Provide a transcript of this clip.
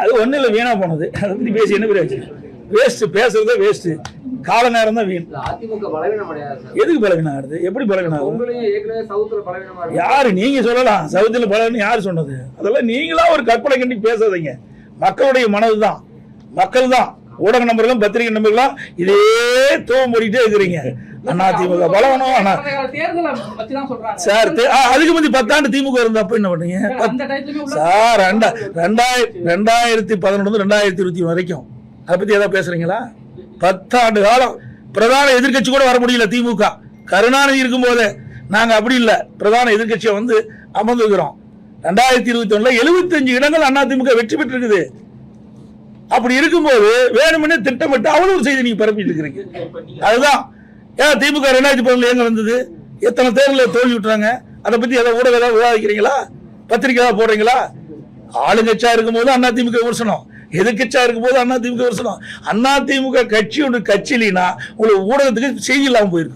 அது ஒன்றும் இல்லை வீணாக போனது. அதை பற்றி பேசி என்ன பேர் வேஸ்ட்டு பேசுறதே வேஸ்ட்டு கால நேரம் தான் வீண். அதிமுக பலவீனம் எதுக்கு பலவீனம் ஆகுது எப்படி பலவீனம் ஆகுது யாரு? நீங்க சொல்லலாம். சவுத்தில் பலவீனம் யார் சொன்னது? அதெல்லாம் நீங்களா ஒரு கற்பனை கண்டி பேசாதீங்க. மக்களுடைய மனது தான் மக்கள் தான் ஊடக நம்பர்களும் பத்திரிகை நம்பர்களும் இதே தூவ மூடிட்டே இருக்கிறீங்க. பலவனம் அண்ணா பத்தி தான் சொல்றாங்க சார் அதுக்கு முந்தி பத்தாண்டு திமுக இருந்தா அப்ப என்ன பண்ணீங்க? சார், ரெண்டா ரெண்டாயிரத்தி ரெண்டாயிரத்தி பதினொன்று ரெண்டாயிரத்தி இருபத்தி வரைக்கும். அதை பத்தி ஏதாவது பேசுறீங்களா? பத்தாண்டு காலம். பிரதான எதிர்க்கட்சி கூட வர முடியல திமுக. கருணாநிதி இருக்கும்போது நாங்க அப்படி இல்ல. பிரதான எதிர்க்கட்சியை வந்து அமர்ந்துக்கிறோம் ரெண்டாயிரத்தி இருபத்தி ஒண்ணுல எழுபத்தஞ்சு இடங்கள் அதிமுக வெற்றி பெற்றிருக்குது. அப்படி இருக்கும்போது வேணும்னே திட்டமிட்டு அவ்வளவு செய்தி நீங்க பரப்பிட்டு இருக்கிறீங்க. அதுதான். ஏன் திமுக ரெண்டாயிரத்தி பதினொன்று எங்க வந்தது? எத்தனை தேர்தலில் தோல்வி விட்டுறாங்க? அதை பத்தி ஏதாவது ஊடகம் ஏதாவது விவாதிக்கிறீங்களா? பத்திரிக்கை ஏதாவது போடுறீங்களா ஆளுங்கட்சியா இருக்கும்போது அண்ணா திமுக விமர்சனம். எதிர்கட்சியா இருக்கும்போது அண்ணா திமுக விமர்சனம்? அண்ணா திமுக கட்சி ஒன்று கட்சி இல்லைன்னா உங்களுக்கு ஊடகத்துக்கு செய்தி இல்லாமல் போயிருக்கு.